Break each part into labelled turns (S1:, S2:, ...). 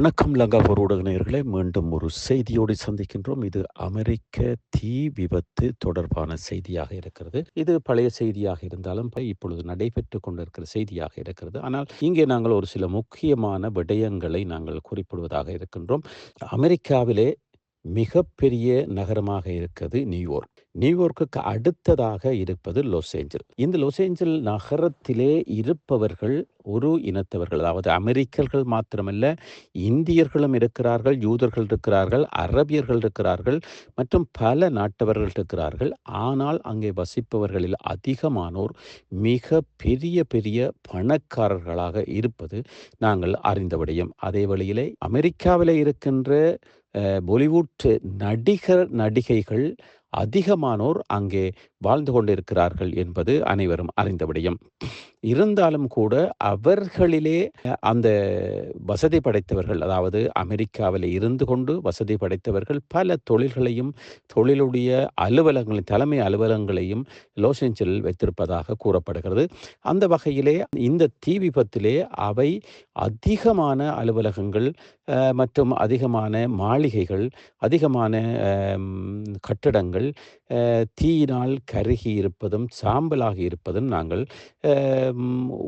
S1: வணக்கம் லங்காபூர் ஊடகநேயர்களே மீண்டும் ஒரு செய்தியோடு சந்திக்கின்றோம். இது அமெரிக்க தீ விபத்து தொடர்பான செய்தியாக இருக்கிறது. இது பழைய செய்தியாக இருந்தாலும் இப்பொழுது நடைபெற்று கொண்டிருக்கிற செய்தியாக இருக்கிறது. ஆனால் இங்கே நாங்கள் ஒரு சில முக்கியமான விடயங்களை நாங்கள் குறிப்பிடுவதாக இருக்கின்றோம். அமெரிக்காவிலே மிகப்பெரிய நகரமாக இருக்கிறது நியூயார்க். நியூயார்க்குக்கு அடுத்ததாக இருப்பது லொஸ் ஏஞ்சல் இந்த லொஸ் ஏஞ்சல் நகரத்திலே இருப்பவர்கள் ஒரு இனத்தவர்கள் அதாவது அமெரிக்கர்கள் மாத்திரமல்ல இந்தியர்களும் இருக்கிறார்கள் யூதர்கள் இருக்கிறார்கள் அரபியர்கள் இருக்கிறார்கள் மற்றும் பல நாட்டவர்கள் இருக்கிறார்கள். ஆனால் அங்கே வசிப்பவர்களில் அதிகமானோர் மிக பெரிய பெரிய பணக்காரர்களாக இருப்பது நாங்கள் அறிந்த விடயம். அதே வழியிலே அமெரிக்காவில் இருக்கின்ற பாலிவுட் நடிகர் நடிகைகள் அதிகமானோர் அங்கே வாழ்ந்து கொண்டிருக்கிறார்கள் என்பது அனைவரும் அறிந்த விடயம். இருந்தாலும் கூட அவர்களிலே அந்த வசதி படைத்தவர்கள் அதாவது அமெரிக்காவில் இருந்து கொண்டு வசதி படைத்தவர்கள் பல தொழில்களையும் தொழிலுடைய அலுவலகங்களின் தலைமை அலுவலகங்களையும் லாஸ் ஏஞ்சலில் வைத்திருப்பதாக கூறப்படுகிறது. அந்த வகையிலே இந்த தீ விபத்திலே அவை அதிகமான அலுவலகங்கள் மற்றும் அதிகமான மாளிகைகள் அதிகமான கட்டடங்கள் தீயினால் கருகி இருப்பதும் சாம்பலாகி இருப்பதும் நாங்கள்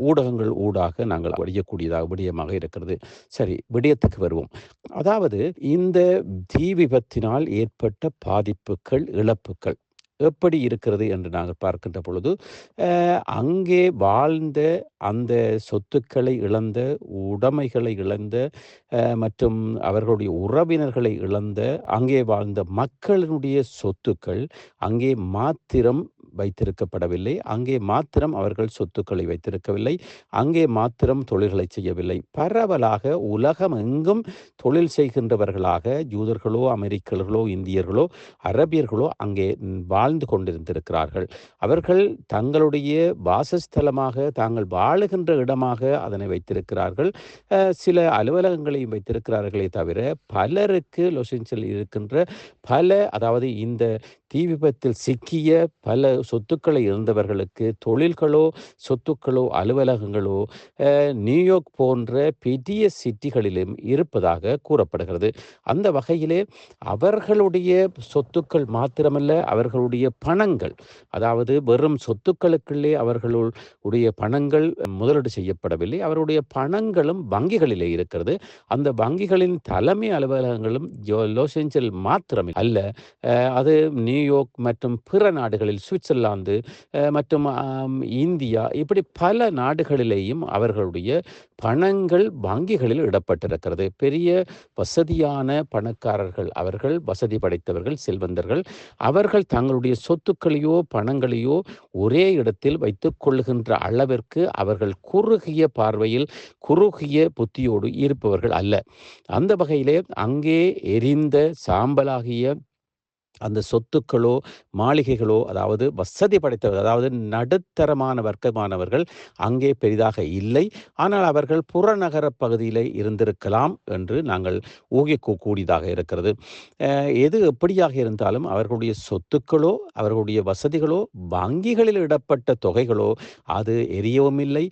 S1: ஊடகங்கள் ஊடாக நாங்கள் வடியக்கூடியதாக விடயமாக இருக்கிறது. சரி விடயத்துக்கு வருவோம். அதாவது இந்த தீ விபத்தினால் ஏற்பட்ட பாதிப்புகள் இழப்புகள் எப்படி இருக்கிறது என்று நாங்கள் பார்க்கின்ற பொழுது அங்கே வாழ்ந்த அந்த சொத்துக்களை இழந்த உடைமைகளை இழந்த மற்றும் அவர்களுடைய உறவினர்களை இழந்த அங்கே வாழ்ந்த மக்களினுடைய சொத்துக்கள் அங்கே மாத்திரம் வைத்திருக்கப்படவில்லை. அங்கே மாத்திரம் அவர்கள் சொத்துக்களை வைத்திருக்கவில்லை. அங்கே மாத்திரம் தொழில்களை செய்யவில்லை. பரவலாக உலகம் எங்கும் தொழில் செய்கின்றவர்களாக யூதர்களோ அமெரிக்கர்களோ இந்தியர்களோ அரபியர்களோ அங்கே வாழ் வாழ்ந்து கொண்டிருந்திருக்கிறார்கள். அவர்கள் தங்களுடைய வாசஸ்தலமாக தாங்கள் வாழுகின்ற இடமாக அதனை வைத்திருக்கிறார்கள். சில அலுவலகங்களையும் வைத்திருக்கிறார்களே தவிர பலருக்கு லொசென்சில் இருக்கின்ற பல அதாவது இந்த தீ விபத்தில் சிக்கிய பல சொத்துக்களை இருந்தவர்களுக்கு தொழில்களோ சொத்துக்களோ அலுவலகங்களோ நியூயார்க் போன்ற பெரிய சிட்டிகளிலும் இருப்பதாக கூறப்படுகிறது. அந்த வகையிலே அவர்களுடைய சொத்துக்கள் மாத்திரமல்ல அவர்களுடைய பணங்கள் அதாவது வெறும் சொத்துக்களுக்குள்ளே அவர்களுடைய பணங்கள் முதலீடு செய்யப்படவில்லை. அவருடைய பணங்களும் வங்கிகளிலே இருக்கிறது. அந்த வங்கிகளின் தலைமை அலுவலகங்களும் லாஸ் ஏஞ்சல் அல்ல. அது நியூயார்க் மற்றும் பிற நாடுகளில் சுவிட்சர்லாந்து மற்றும் இந்தியா இப்படி பல நாடுகளிலேயும் அவர்களுடைய பணங்கள் வங்கிகளில் இடப்பட்டிருக்கிறது. பெரிய வசதியான பணக்காரர்கள் அவர்கள் வசதி படைத்தவர்கள் செல்வந்தர்கள். அவர்கள் தங்களுடைய சொத்துக்களையோ பணங்களையோ ஒரே இடத்தில் வைத்துக் கொள்ளுகின்ற அளவிற்கு அவர்கள் குறுகிய பார்வையில் குறுகிய புத்தியோடு இருப்பவர்கள் அல்ல. அந்த வகையிலே அங்கே எரிந்த சாம்பலாகிய அந்த சொத்துக்களோ மாளிகைகளோ அதாவது வசதி படைத்தவர்கள் அதாவது நடுத்தரமான வர்க்கமானவர்கள் அங்கே பெரிதாக இல்லை. ஆனால் அவர்கள் புறநகர பகுதியில் இருந்திருக்கலாம் என்று நாங்கள் ஊகிக்கக்கூடியதாக இருக்கிறது. எது எப்படியாக இருந்தாலும் அவர்களுடைய சொத்துக்களோ அவர்களுடைய வசதிகளோ வங்கிகளில் இடப்பட்ட தொகைகளோ அது எரியவும் இல்லை.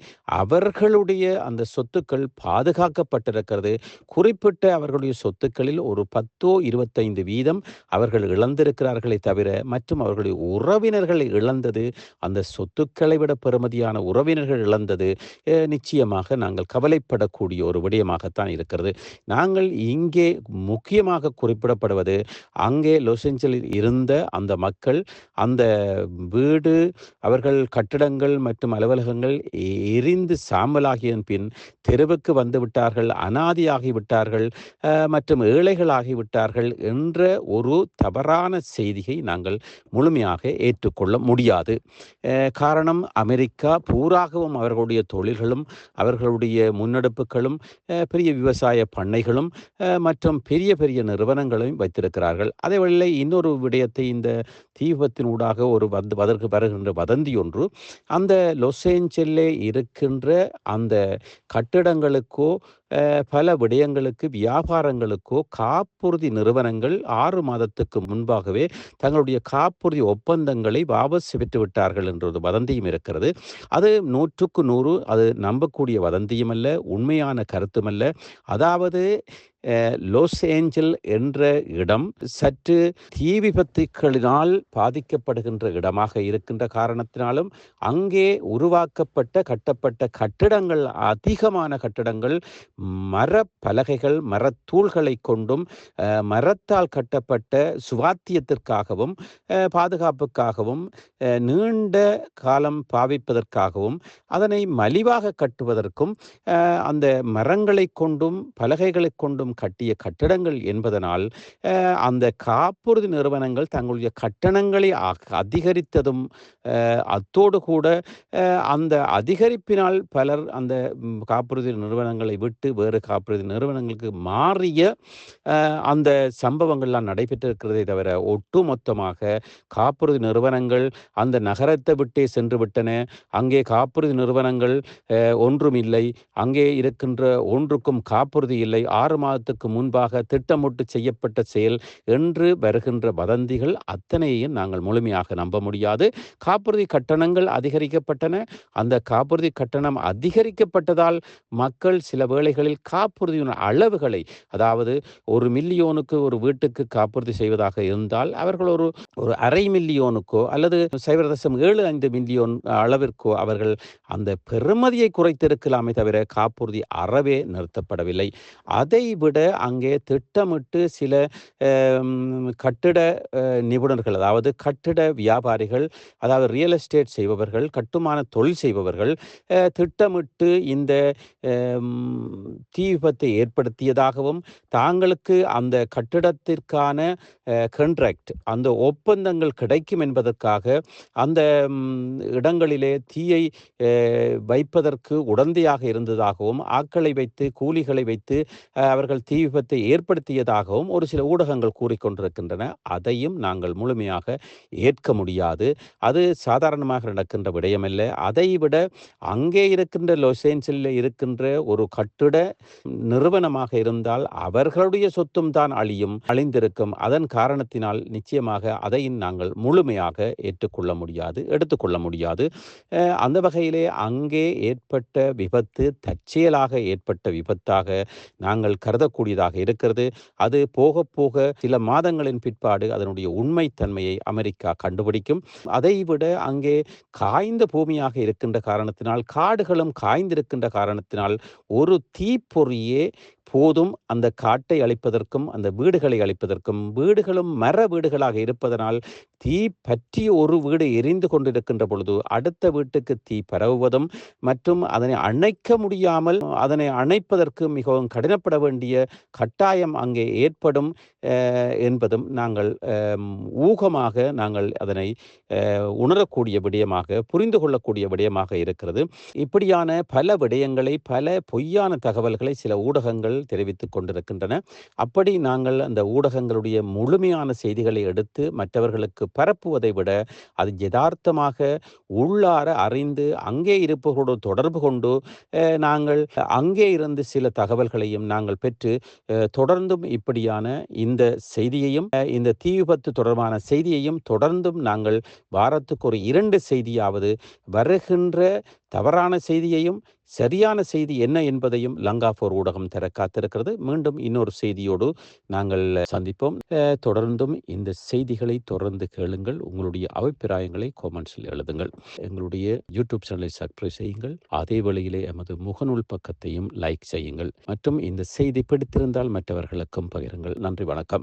S1: அவர்களுடைய அந்த சொத்துக்கள் பாதுகாக்கப்பட்டிருக்கிறது. குறிப்பிட்ட அவர்களுடைய சொத்துக்களில் ஒரு பத்தோ இருபத்தைந்து வீதம் அவர்கள் இழந்து இழந்திருக்கிறார்களே தவிர மற்றும் அவர்களுடைய உறவினர்களை இழந்தது அந்த சொத்துக்களை விட பெறுமதியான உறவினர்கள் இழந்தது நிச்சயமாக நாங்கள் கவலைப்படக்கூடிய ஒரு விடயமாகத்தான் இருக்கிறது. நாங்கள் இங்கே முக்கியமாக குறிப்பிடப்படுவது அங்கே லொசெஞ்சலில் இருந்த அந்த மக்கள் அந்த வீடு அவர்கள் கட்டிடங்கள் மற்றும் அலுவலகங்கள் எரிந்து சாம்பலாகிய பின் தெருவுக்கு வந்து விட்டார்கள் அனாதியாகிவிட்டார்கள் மற்றும் ஏழைகளாகிவிட்டார்கள் என்ற ஒரு தவறா தவறான செய்தியை நாங்கள் முழுமையாக ஏற்றுக்கொள்ள முடியாது. காரணம் அமெரிக்கா பூராகவும் அவர்களுடைய தொழில்களும் அவர்களுடைய முன்னெடுப்புகளும் பெரிய விவசாய பண்ணைகளும் மற்றும் பெரிய பெரிய நிறுவனங்களையும் வைத்திருக்கிறார்கள். அதே வழியில் இன்னொரு விடயத்தை இந்த தீபத்தினூடாக ஒரு வந்து வதற்கு வருகின்ற வதந்தி ஒன்று அந்த லொசேஞ்சல்லே இருக்கின்ற அந்த கட்டிடங்களுக்கோ பல விடயங்களுக்கு வியாபாரங்களுக்கோ காப்புறுதி நிறுவனங்கள் ஆறு மாதத்துக்கு முன்பாகவே தங்களுடைய காப்புறுதி ஒப்பந்தங்களை வாபஸ் பெற்று விட்டார்கள் வதந்தியும் இருக்கிறது. அது நூற்றுக்கு நூறு அது நம்பக்கூடிய வதந்தியும் அல்ல உண்மையான கருத்துமல்ல அதாவது லோஸ் ஏஞ்சல் என்ற இடம் சற்று தீ விபத்துக்களினால் பாதிக்கப்படுகின்ற இடமாக இருக்கின்ற காரணத்தினாலும் அங்கே உருவாக்கப்பட்ட கட்டப்பட்ட கட்டிடங்கள் அதிகமான கட்டிடங்கள் மர பலகைகள் மரத்தூள்களை கொண்டும் மரத்தால் கட்டப்பட்ட சுவாத்தியத்திற்காகவும் பாதுகாப்புக்காகவும் நீண்ட காலம் பாவிப்பதற்காகவும் அதனை மலிவாக கட்டுவதற்கும் அந்த மரங்களை கொண்டும் பலகைகளை கொண்டும் கட்டிய கட்டடங்கள் என்பதனால் அந்த காப்புறுதி நிறுவனங்கள் தங்களுடைய கட்டணங்களை அதிகரித்ததும் அத்தோடு கூட அந்த அதிகரிப்பினால் பலர் அந்த காப்புறுதி நிறுவனங்களை விட்டு வேறு காப்புறுதி நிறுவனங்களுக்கு மாறிய அந்த சம்பவங்கள்லாம் நடைபெற்றிருக்கிறதே தவிர ஒட்டுமொத்தமாக காப்புறுதி நிறுவனங்கள் அந்த நகரத்தை விட்டே சென்று விட்டன. அங்கே காப்புறுதி நிறுவனங்கள் ஒன்றும் இல்லை. அங்கே இருக்கின்ற ஒன்றுக்கும் காப்புறுதி இல்லை. ஆறு காலத்துக்கு முன்பாக திட்டமிட்டு செய்யப்பட்ட செயல் என்று வருகின்ற வதந்திகள் அத்தனையையும் நாங்கள் முழுமையாக நம்ப முடியாது. காப்புறுதி கட்டணங்கள் அதிகரிக்கப்பட்டன. அந்த காப்புறுதி கட்டணம் அதிகரிக்கப்பட்டதால் மக்கள் சில வேளைகளில் காப்புறுதியின் அளவுகளை அதாவது ஒரு மில்லியோனுக்கு ஒரு வீட்டுக்கு காப்புறுதி செய்வதாக இருந்தால் அவர்கள் ஒரு ஒரு அரை மில்லியோனுக்கோ அல்லது சைபர் தசம் ஏழு ஐந்து மில்லியோன் அளவிற்கோ அவர்கள் அந்த பெறுமதியை குறைத்திருக்கலாமே தவிர காப்புறுதி அறவே நிறுத்தப்படவில்லை. அதை விட அங்கே திட்டமிட்டு சில கட்டிட நிபுணர்கள் அதாவது கட்டிட வியாபாரிகள் அதாவது ரியல் எஸ்டேட் செய்பவர்கள் கட்டுமான தொழில் செய்பவர்கள் திட்டமிட்டு இந்த தீ விபத்தை ஏற்படுத்தியதாகவும் தாங்களுக்கு அந்த கட்டிடத்திற்கான கண்ட்ராக்ட் அந்த ஒப்பந்தங்கள் கிடைக்கும் என்பதற்காக அந்த இடங்களிலே தீயை வைப்பதற்கு உடந்தையாக இருந்ததாகவும் ஆக்களை வைத்து கூலிகளை வைத்து அவர்கள் தீ விபத்தை ஏற்படுத்தியதாகவும் ஒரு சில ஊடகங்கள் கூறிக்கொண்டிருக்கின்றன அதையும் நாங்கள் முழுமையாக ஏற்க முடியாது. அது சாதாரணமாக நடக்கின்ற விடயமல்ல. அதை விட அங்கே இருக்கின்ற லொசேன்ஸில் இருக்கின்ற ஒரு கட்டிட நிறுவனமாக இருந்தால் அவர்களுடைய சொத்தும் தான் அழியும் அழிந்திருக்கும். அதன் காரணத்தினால் நிச்சயமாக அதையும் நாங்கள் முழுமையாக ஏற்றுக்கொள்ள முடியாது எடுத்துக்கொள்ள முடியாது. அந்த வகையிலே அங்கே ஏற்பட்ட விபத்து தற்செயலாக ஏற்பட்ட விபத்தாக நாங்கள் கருதக்கூடியதாக இருக்கிறது. அது போக போக சில மாதங்களின் பிற்பாடு அதனுடைய உண்மைத்தன்மையை அமெரிக்கா கண்டுபிடிக்கும். அதை விட அங்கே காய்ந்த பூமியாக இருக்கின்ற காரணத்தினால் காடுகளும் காய்ந்திருக்கின்ற காரணத்தினால் ஒரு தீப்பொறியே போதும் அந்த காட்டை அழிப்பதற்கும் அந்த வீடுகளை அழிப்பதற்கும் வீடுகளும் மர வீடுகளாக இருப்பதனால் தீ பற்றிய ஒரு வீடு எரிந்து கொண்டிருக்கின்ற பொழுது அடுத்த வீட்டுக்கு தீ பரவுவதும் மற்றும் அதனை அணைக்க முடியாமல் அதனை அணைப்பதற்கு மிகவும் கடினப்பட வேண்டிய கட்டாயம் அங்கே ஏற்படும் என்பதும் நாங்கள் ஊகமாக நாங்கள் அதனை உணரக்கூடிய விடயமாக புரிந்து கொள்ளக்கூடிய விடயமாக இருக்கிறது. இப்படியான பல விடயங்களை பல பொய்யான தகவல்களை சில ஊடகங்கள் தெரிவித்துக் கொண்டிருக்கின்றன. அப்படி நாங்கள் அந்த ஊடகங்களுடைய முழுமையான செய்திகளை எடுத்து மற்றவர்களுக்கு பரப்புவதை விட அது யதார்த்தமாக உள்ளார அறிந்து அங்கே இருப்பவர்களோடு தொடர்பு கொண்டு நாங்கள் அங்கே இருந்து சில தகவல்களையும் நாங்கள் பெற்று தொடர்ந்தும் இப்படியான இந்த செய்தியையும் இந்த தீ விபத்து தொடர்பான செய்தியையும் தொடர்ந்தும் நாங்கள் வாரத்துக்கு ஒரு இரண்டு செய்தியாவது வருகின்ற தவறான செய்தியையும் சரியான செய்தி என்ன என்பதையும் லங்காபோர் ஊடகம் தர காத்திருக்கிறது. மீண்டும் இன்னொரு செய்தியோடு நாங்கள் சந்திப்போம். தொடர்ந்தும் இந்த செய்திகளை தொடர்ந்து கேளுங்கள். உங்களுடைய அபிப்பிராயங்களை கோமெண்ட்ஸில் எழுதுங்கள். எங்களுடைய யூடியூப் சேனலை சப்ஸ்கிரைப் செய்யுங்கள். அதே வழியிலே எமது முகநூல் பக்கத்தையும் லைக் செய்யுங்கள். மற்றும் இந்த செய்தி பிடித்திருந்தால் மற்றவர்களுக்கும் பகிருங்கள். நன்றி வணக்கம்.